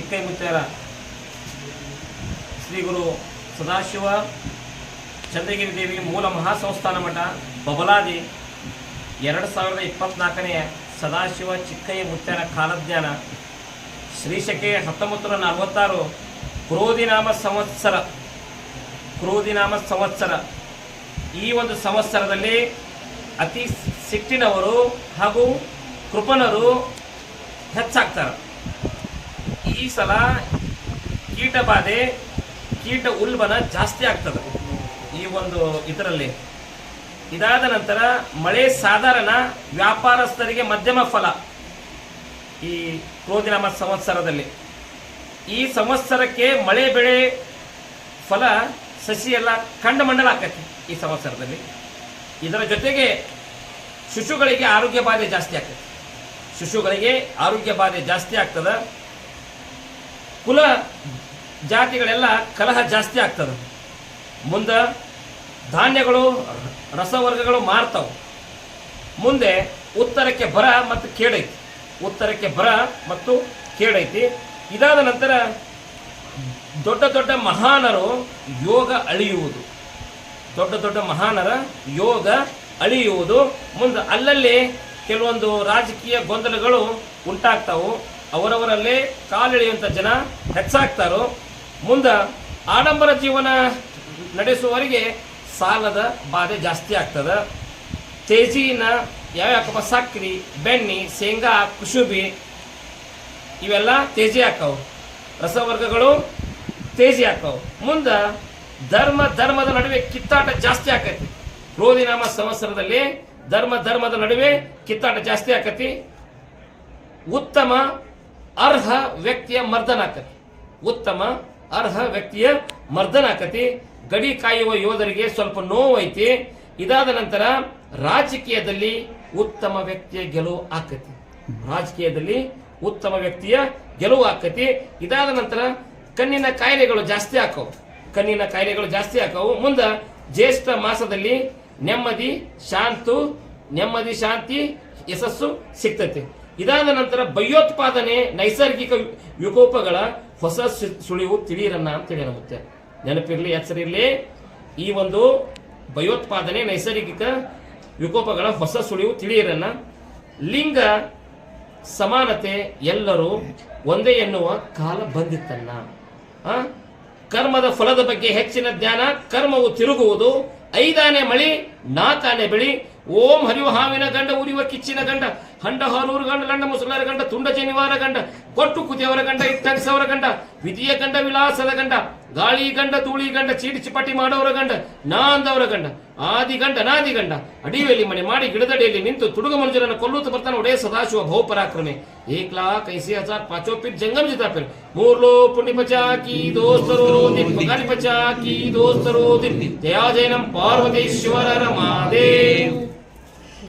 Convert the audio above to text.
ಚಿಕ್ಕೈಮುತ್ಯಾರ ಶ್ರೀ ಗುರು ಸದಾಶಿವ ಚಂದ್ರಗಿರಿ ದೇವಿ ಮೂಲ ಮಹಾಸಂಸ್ಥಾನ ಮಠ ಬಬಲಾದಿ ಎರಡು ಸಾವಿರದ ಇಪ್ಪತ್ನಾಲ್ಕನೆಯ ಸದಾಶಿವ ಚಿಕ್ಕಯ್ಯ ಮುತ್ಯನ ಕಾಲಜ್ಞಾನ ಶ್ರೀಶಕೆ ಹತ್ತೊಂಬತ್ತು ನೂರ ನಲವತ್ತಾರು ಕ್ರೋಧಿನಾಮ ಸಂವತ್ಸರ. ಕ್ರೋಧಿನಾಮ ಸಂವತ್ಸರ. ಈ ಒಂದು ಸಂವತ್ಸರದಲ್ಲಿ ಅತಿ ಸಿಟ್ಟಿನವರು ಹಾಗೂ ಕೃಪಣರು ಹೆಚ್ಚಾಗ್ತಾರೆ. ಈ ಸಲ ಕೀಟ ಬಾಧೆ ಕೀಟ ಉಲ್ಬಣ ಜಾಸ್ತಿ ಆಗ್ತದೆ ಈ ಒಂದು ಇದರಲ್ಲಿ. ಇದಾದ ನಂತರ ಮಳೆ ಸಾಧಾರಣ ವ್ಯಾಪಾರಸ್ಥರಿಗೆ ಮಧ್ಯಮ ಫಲ ಈ ಕ್ರೋಧಿನಾಮ ಸಂವತ್ಸರದಲ್ಲಿ. ಈ ಸಂವತ್ಸರಕ್ಕೆ ಮಳೆ ಬೆಳೆ ಫಲ ಸಸಿ ಎಲ್ಲ ಕಂಡ ಮಂಡಲ ಆಕತಿ ಈ ಸಂವತ್ಸರದಲ್ಲಿ. ಇದರ ಜೊತೆಗೆ ಶಿಶುಗಳಿಗೆ ಆರೋಗ್ಯ ಬಾಧೆ ಜಾಸ್ತಿ ಆಗ್ತದೆ. ಶಿಶುಗಳಿಗೆ ಆರೋಗ್ಯ ಬಾಧೆ ಜಾಸ್ತಿ ಆಗ್ತದ. ಕುಲ ಜಾತಿಗಳೆಲ್ಲ ಕಲಹ ಜಾಸ್ತಿ ಆಗ್ತದೆ. ಮುಂದೆ ಧಾನ್ಯಗಳು, ರಸವರ್ಗಗಳು ಮಾರ್ತವು. ಮುಂದೆ ಉತ್ತರಕ್ಕೆ ಬರ ಮತ್ತು ಕೇಡೈತಿ. ಉತ್ತರಕ್ಕೆ ಬರ ಮತ್ತು ಕೇಡೈತಿ. ಇದಾದ ನಂತರ ದೊಡ್ಡ ದೊಡ್ಡ ಮಹಾನರು ಯೋಗ ಅಳಿಯುವುದು. ದೊಡ್ಡ ದೊಡ್ಡ ಮಹಾನರ ಯೋಗ ಅಳಿಯುವುದು. ಮುಂದೆ ಅಲ್ಲಲ್ಲಿ ಕೆಲವೊಂದು ರಾಜಕೀಯ ಗೊಂದಲಗಳು ಉಂಟಾಗ್ತಾವು. ಅವರವರಲ್ಲೇ ಕಾಲೆಳೆಯುವಂಥ ಜನ ಹೆಚ್ಚಾಗ್ತಾರೋ, ಮುಂದೆ ಆಡಂಬರ ಜೀವನ ನಡೆಸುವವರಿಗೆ ಸಾಲದ ಬಾಧೆ ಜಾಸ್ತಿ ಆಗ್ತದೆ. ತೇಜಿನ ಯಾವ್ಯಾಕಪ್ಪ ಸಕ್ರಿ, ಬೆಣ್ಣೆ, ಶೇಂಗಾ ಕುಸುಬಿ ಇವೆಲ್ಲ ತೇಜಿ ಹಾಕವು. ರಸವರ್ಗಗಳು ತೇಜಿ ಹಾಕವು. ಮುಂದೆ ಧರ್ಮ, ಧರ್ಮದ ನಡುವೆ ಕಿತ್ತಾಟ ಜಾಸ್ತಿ ಆಕತಿ. ರೋಧಿನಾಮ ಸಂವತ್ಸರದಲ್ಲಿ ಧರ್ಮ, ಧರ್ಮದ ನಡುವೆ ಕಿತ್ತಾಟ ಜಾಸ್ತಿ ಆಕತಿ. ಉತ್ತಮ ಅರ್ಹ ವ್ಯಕ್ತಿಯ ಮರ್ದನ ಆಕತಿ. ಉತ್ತಮ ಅರ್ಹ ವ್ಯಕ್ತಿಯ ಮರ್ದನ ಆಕತಿ. ಗಡಿ ಕಾಯುವ ಯೋಧರಿಗೆ ಸ್ವಲ್ಪ ನೋವು ಇದಾದ ನಂತರ ರಾಜಕೀಯದಲ್ಲಿ ಉತ್ತಮ ವ್ಯಕ್ತಿಯ ಗೆಲುವು ಆಕತಿ. ರಾಜಕೀಯದಲ್ಲಿ ಉತ್ತಮ ವ್ಯಕ್ತಿಯ ಗೆಲುವು ಆಕತಿ. ಇದಾದ ನಂತರ ಕಣ್ಣಿನ ಕಾಯಿಲೆಗಳು ಜಾಸ್ತಿ ಆಕವು. ಕಣ್ಣಿನ ಕಾಯಿಲೆಗಳು ಜಾಸ್ತಿ ಆಕವು. ಮುಂದೆ ಜ್ಯೇಷ್ಠ ಮಾಸದಲ್ಲಿ ನೆಮ್ಮದಿ, ಶಾಂತು, ನೆಮ್ಮದಿ, ಶಾಂತಿ, ಯಶಸ್ಸು ಸಿಗ್ತೈತಿ ಇದಾದ ನಂತರ ಭಯೋತ್ಪಾದನೆ, ನೈಸರ್ಗಿಕ ವಿಕೋಪಗಳ ಹೊಸ ಸುಳಿವು ತಿಳಿಯಿರನ್ನ ಅಂತ ಹೇಳಿ ನೆನಪಿರಲಿ ನೆನಪಿರ್ಲಿ ಎಚ್ಚರಿರ್ಲಿ ಈ ಒಂದು ಭಯೋತ್ಪಾದನೆ, ನೈಸರ್ಗಿಕ ವಿಕೋಪಗಳ ಹೊಸ ಸುಳಿವು ತಿಳಿಯಿರನ್ನ ಲಿಂಗ ಸಮಾನತೆ ಎಲ್ಲರೂ ಒಂದೇ ಎನ್ನುವ ಕಾಲ ಬಂದಿತ್ತನ್ನ? ಕರ್ಮದ ಫಲದ ಬಗ್ಗೆ ಹೆಚ್ಚಿನ ಜ್ಞಾನ, ಕರ್ಮವು ತಿರುಗುವುದು, ಐದಾನೆ ಮಳಿ ನಾಲ್ಕಾನೆ ಬೆಳಿ, ಓಂ ಹರಿವ ಹಾವಿನ ಗಂಡ ಉರಿಯುವ ಕಿಚ್ಚಿನ ಗಂಡ ಹಂಡ ಹಾರೂರು ಗಂಡ ಗಂಡ ಮುಸುಲರ ಗಂಡ ತುಂಡ ಜನಿವಾರ ಗಂಡ ಕೊಟ್ಟು ಕುದಿಯವರ ಗಂಡ ಇಟ್ಟರಿಸವರ ಗಂಡ ವಿಧಿಯ ಗಂಡ ವಿಲಾಸದ ಗಂಡ ಗಾಳಿ ಗಂಡ ಧೂಳಿ ಗಂಡ ಚೀಟಿ ಚಿಪಾಟಿ ಮಾಡೋರ ಗಂಡ ನಾ ಅಂದವರ ಗಂಡ ಆದಿ ಗಂಡ ನಾದಿ ಗಂಡ ಅಡಿಯಲ್ಲಿ ಮನೆ ಮಾಡಿ ಗಿಡದಡಿಯಲ್ಲಿ ನಿಂತು ತುಡುಗ ಮನುಜರನ್ನು ಕೊಲ್ಲುತ್ತ ಬರ್ತಾನೆ ಒಡೆ ಸದಾಶಿವ ಬಹು ಪರಾಕ್ರಮೆ ಏಕ್ ಲಾಖ ಐಸಿ ಹಜಾರ್ ಪಾಚೋ ಪಿರ್ ಜಂಗಮ್ ಜಿತಾ ಪಿರ್ ಮೂರ್ ಲೋ ಪುಣ್ಯ ಪಚಾಕಿ ದೋಸ್ತರೋ ದಿನ್ ಪಗಾರಿ ಪಚಾಕಿ ದೋಸ್ತರೋ ದಿನ್ ಜಯಾ ಜಯನಂ ಪಾರ್ವತೇಶ್ವರರ ಮಾದೇವ್